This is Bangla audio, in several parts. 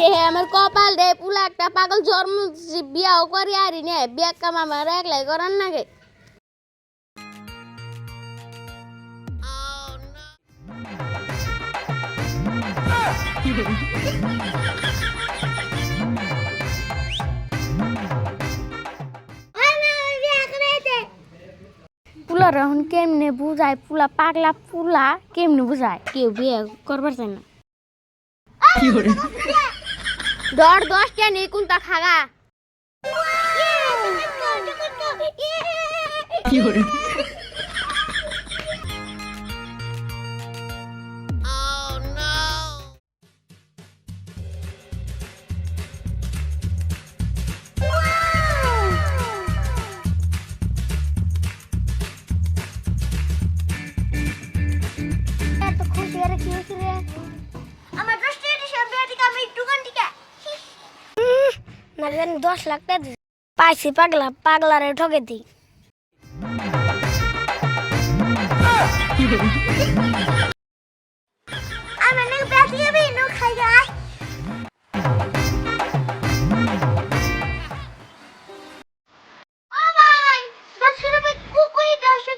রে হে আমার কপাল রে পুলা একটা পাগল জন্ম দিছি, বিয়াও করি আরি নে বিয়া কাম আমার একলাই করার নাগে পুলার এখন কেমনে বুঝায় পুলা পাগলা পুলা কেমনে বুঝায় কেউ বিয়ে করবার চায় না ডর দশটা নেই কোনটা খাগা। এত না জানি দশ লাখ টাকা পাইছি পাগলা পাগলারে ঠকে দিই।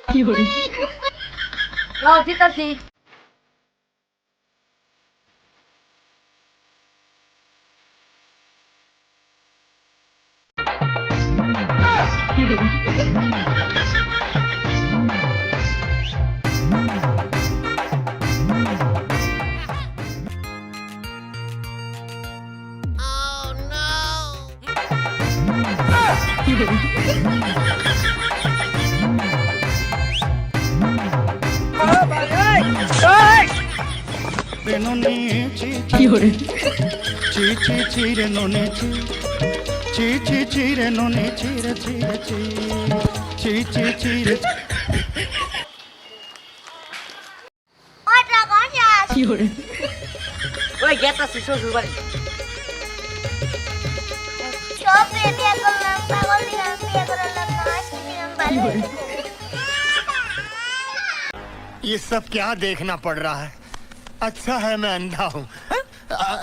নাকি বিয়া রে ননি চি চি চি রে ননি চি ची ची ची रे नोनी ची रे ची रे ची। ची ची रे। ओ ड्रैगन या क्यों रे ओए गेट पर सुशो सुबह ये सब क्या देखना पड़ रहा है? अच्छा है मैं अंधा हूँ।